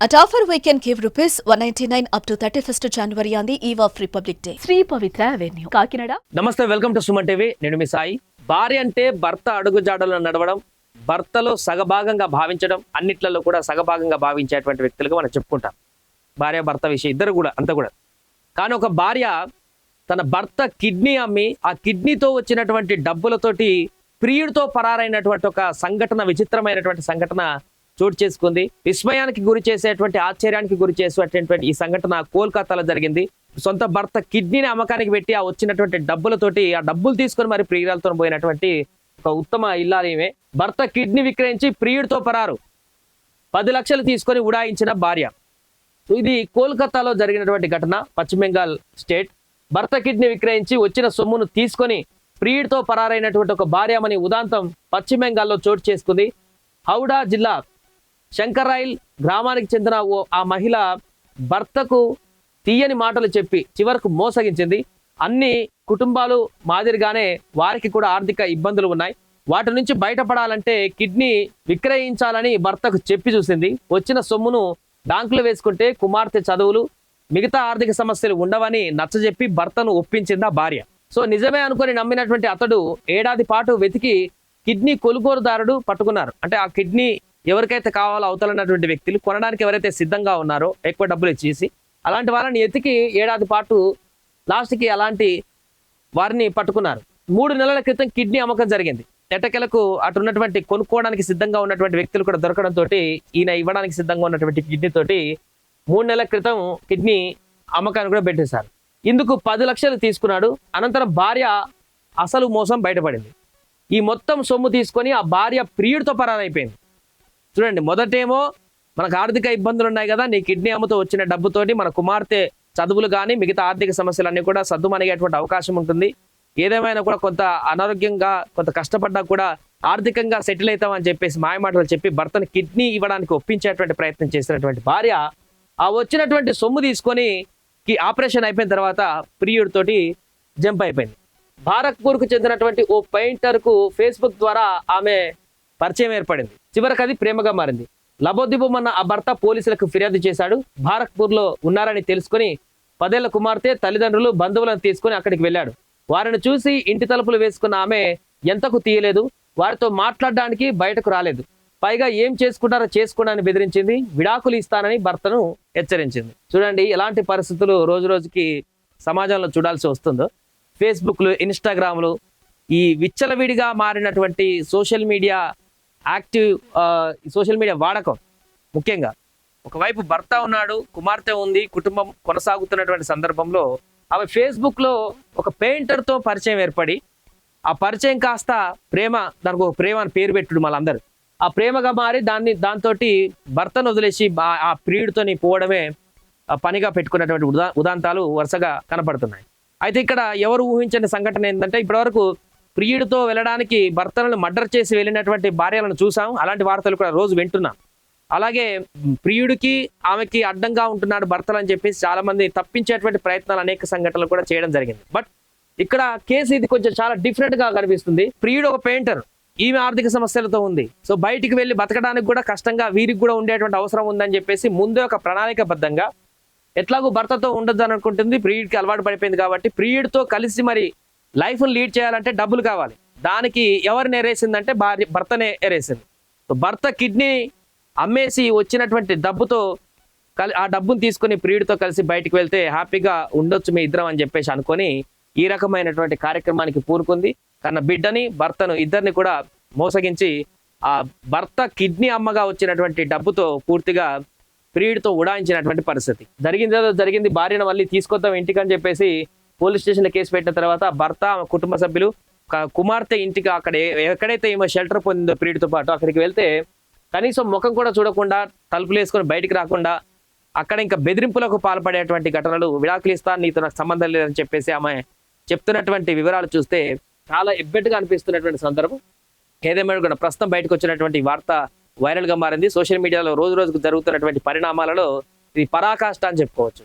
At offer we can give rupees 199 up to 31st January on the eve of Republic Day. Shri Pavitra avenue Kakinada నమస్తే welcome to Suman TV నేను మీ సాయి. భార్య అంటే భర్త అడుగుజాడలో నడవడం భర్తలో సగభాగంగా భావించడం అన్నిట్లలో కూడా సగభాగంగా భావించేటువంటి వ్యక్తులుగా మనం చెప్పుకుంటాం. భార్య భర్త విషయం ఇద్దరు కూడా అంతా కూడా. కానీ ఒక భార్య తన భర్త కిడ్నీ అమ్మి ఆ కిడ్నీతో వచ్చినటువంటి డబ్బులతోటి ప్రియుడితో పరారైనటువంటి ఒక సంఘటన విచిత్రమైనటువంటి సంఘటన చోటు చేసుకుంది. విస్మయానికి గురి చేసేటువంటి ఆశ్చర్యానికి గురి చేసేటటువంటి ఈ సంఘటన కోల్కతాలో జరిగింది. సొంత భర్త కిడ్నీని అమ్మకానికి పెట్టి ఆ వచ్చినటువంటి డబ్బులతోటి ఆ డబ్బులు తీసుకొని మరి ప్రియురాలతో పోయినటువంటి ఒక ఉత్తమ ఇల్లాలీమే భర్త కిడ్నీ విక్రయించి ప్రియుడితో పరారు. పది లక్షలు తీసుకొని ఉడాయించిన భార్య. ఇది కోల్కతాలో జరిగినటువంటి ఘటన పశ్చిమ బెంగాల్ స్టేట్. భర్త కిడ్నీ విక్రయించి వచ్చిన సొమ్మును తీసుకొని ప్రియుడితో పరారైనటువంటి ఒక భార్యమని ఉదాంతం పశ్చిమ బెంగాల్లో చోటు చేసుకుంది. హౌడా జిల్లా శంకర్రాయిల్ గ్రామానికి చెందిన ఓ ఆ మహిళ భర్తకు తీయని మాటలు చెప్పి చివరకు మోసగించింది. అన్ని కుటుంబాలు మాదిరిగానే వారికి కూడా ఆర్థిక ఇబ్బందులు ఉన్నాయి. వాటి నుంచి బయటపడాలంటే కిడ్నీ విక్రయించాలని భర్తకు చెప్పి చూసింది. వచ్చిన సొమ్మును బ్యాంకులో వేసుకుంటే కుమార్తె చదువులు మిగతా ఆర్థిక సమస్యలు ఉండవని నచ్చజెప్పి భర్తను ఒప్పించింది ఆ భార్య. సో నిజమే అనుకొని నమ్మినటువంటి అతడు ఏడాది పాటు వెతికి కిడ్నీ కొనుగోలుదారుడు పట్టుకున్నారు. అంటే ఆ కిడ్నీ ఎవరికైతే కావాలో అవతలన్నటువంటి వ్యక్తులు కొనడానికి ఎవరైతే సిద్ధంగా ఉన్నారో ఎక్కువ డబ్బులు ఇచ్చేసి అలాంటి వారిని ఎతికి ఏడాది పాటు లాస్ట్కి అలాంటి వారిని పట్టుకున్నారు. మూడు నెలల క్రితం కిడ్నీ అమ్మకం జరిగింది. ఎటకెలకు అటు ఉన్నటువంటి కొనుక్కోవడానికి సిద్ధంగా ఉన్నటువంటి వ్యక్తులు కూడా దొరకడంతో ఈయన ఇవ్వడానికి సిద్ధంగా ఉన్నటువంటి కిడ్నీ తోటి మూడు నెలల క్రితం కిడ్నీ అమ్మకాన్ని కూడా పెట్టేశారు. ఇందుకు పది లక్షలు తీసుకున్నాడు. అనంతరం భార్య అసలు మోసం బయటపడింది. ఈ మొత్తం సొమ్ము తీసుకొని ఆ భార్య ప్రియుడితో పరారైపోయింది. చూడండి మొదటేమో మనకు ఆర్థిక ఇబ్బందులు ఉన్నాయి కదా నీ కిడ్నీ అమ్ముతో వచ్చిన డబ్బుతోటి మన కుమార్తె చదువులు కానీ మిగతా ఆర్థిక సమస్యలన్నీ కూడా సద్దుమనిగేటువంటి అవకాశం ఉంటుంది. ఏదేమైనా కూడా కొంత అనారోగ్యంగా కొంత కష్టపడ్డా కూడా ఆర్థికంగా సెటిల్ అవుతామని చెప్పేసి మాయమాటలు చెప్పి భర్తను కిడ్నీ ఇవ్వడానికి ఒప్పించేటువంటి ప్రయత్నం చేసినటువంటి భార్య ఆ వచ్చినటువంటి సొమ్ము తీసుకొని ఆపరేషన్ అయిపోయిన తర్వాత ప్రియుడితోటి జంప్ అయిపోయింది. భారత్పూర్కు చెందినటువంటి ఓ పెయింటర్కు ఫేస్బుక్ ద్వారా ఆమె పరిచయం ఏర్పడింది. చివరికి అది ప్రేమగా మారింది. లబోదిబోమన్న ఆ భర్త పోలీసులకు ఫిర్యాదు చేశాడు. భారత్పూర్లో ఉన్నారని తెలుసుకొని పదేళ్ళ కుమార్తె తల్లిదండ్రులు బంధువులను తీసుకొని అక్కడికి వెళ్ళాడు. వారిని చూసి ఇంటి తలుపులు వేసుకున్న ఆమె ఎంతకు తీయలేదు? వారితో మాట్లాడడానికి బయటకు రాలేదు. పైగా ఏం చేసుకుంటారో చేసుకోవడానికి బెదిరించింది. విడాకులు ఇస్తానని భర్తను హెచ్చరించింది. చూడండి ఎలాంటి పరిస్థితులు రోజు రోజుకి సమాజంలో చూడాల్సి వస్తుందో. ఫేస్బుక్లు ఇన్స్టాగ్రామ్లు ఈ విచ్చలవిడిగా మారినటువంటి social media active social media వాడకం ముఖ్యంగా. ఒకవైపు భర్త ఉన్నాడు కుమార్తె ఉంది కుటుంబం కొనసాగుతున్నటువంటి సందర్భంలో ఆమె ఫేస్బుక్లో ఒక పెయింటర్తో పరిచయం ఏర్పడి ఆ పరిచయం కాస్త ప్రేమ దానికి ఒక ప్రేమ అని పేరు పెట్టుడు మళ్ళందరూ. ఆ ప్రేమగా మారి దాన్ని దాంతో భర్తను వదిలేసి ఆ- ప్రియుడితోని పోవడమే ఆ పనిగా పెట్టుకున్నటువంటి ఉదా ఉదాంతాలు వరుసగా కనపడుతున్నాయి. అయితే ఇక్కడ ఎవరు ఊహించని సంఘటన ఏంటంటే ఇప్పటివరకు ప్రియుడితో వెళ్ళడానికి భర్తలను మర్డర్ చేసి వెళ్ళినటువంటి భార్యలను చూసాం అలాంటి వార్తలు కూడా రోజు వింటున్నాం. అలాగే ప్రియుడికి ఆమెకి అడ్డంగా ఉంటున్నాడు భర్తలు అని చెప్పేసి చాలా మంది తప్పించేటువంటి ప్రయత్నాలు అనేక సంఘటనలు కూడా చేయడం జరిగింది. బట్ ఇక్కడ కేసు ఇది కొంచెం చాలా డిఫరెంట్గా కనిపిస్తుంది. ప్రియుడు ఒక పెయింటర్ ఈమె ఆర్థిక సమస్యలతో ఉంది. సో బయటికి వెళ్ళి బతకడానికి కూడా కష్టంగా వీరికి కూడా ఉండేటువంటి అవసరం ఉందని చెప్పేసి ముందే ఒక ప్రణాళికబద్ధంగా ఎట్లాగో భర్తతో ఉండొద్దు అనుకుంటుంది. ప్రియుడికి అలవాటు పడిపోయింది కాబట్టి ప్రియుడితో కలిసి మరి లైఫ్ను లీడ్ చేయాలంటే డబ్బులు కావాలి. దానికి ఎవరిని ఎరేసిందంటే భార్య భర్తనే ఎరేసింది. భర్త కిడ్నీ అమ్మేసి వచ్చినటువంటి డబ్బుతో కలి ఆ డబ్బును తీసుకొని ప్రియుడితో కలిసి బయటికి వెళ్తే హ్యాపీగా ఉండొచ్చు మీ ఇద్దరం అని చెప్పేసి అనుకొని ఈ రకమైనటువంటి కార్యక్రమానికి పూనుకుంది. కన్న బిడ్డని భర్తను ఇద్దరిని కూడా మోసగించి ఆ భర్త కిడ్నీ అమ్మగా వచ్చినటువంటి డబ్బుతో పూర్తిగా ప్రియుడితో ఉడాయించినటువంటి పరిస్థితి. జరిగింది ఏదో జరిగింది భార్యను మళ్ళీ తీసుకొద్దాం ఇంటికని చెప్పేసి పోలీస్ స్టేషన్లో కేసు పెట్టిన తర్వాత భర్త కుటుంబ సభ్యులు కుమార్తె ఇంటికి అక్కడ ఎక్కడైతే ఈమె షెల్టర్ పొందిందో పీరియడ్తో పాటు అక్కడికి వెళ్తే కనీసం ముఖం కూడా చూడకుండా తలుపులు వేసుకొని బయటికి రాకుండా అక్కడ ఇంకా బెదిరింపులకు పాల్పడేటువంటి ఘటనలు విడాకులు ఇస్తాను నీతో నాకు సంబంధం లేదని చెప్పేసి ఆమె చెప్తున్నటువంటి వివరాలు చూస్తే చాలా ఇబ్బెట్టుగా అనిపిస్తున్నటువంటి సందర్భం. ఏదేమైనా కూడా ప్రస్తుతం బయటకు వచ్చినటువంటి వార్త వైరల్గా మారింది. సోషల్ మీడియాలో రోజు రోజుకు జరుగుతున్నటువంటి పరిణామాలలో ఇది పరాకాష్ట అని చెప్పుకోవచ్చు.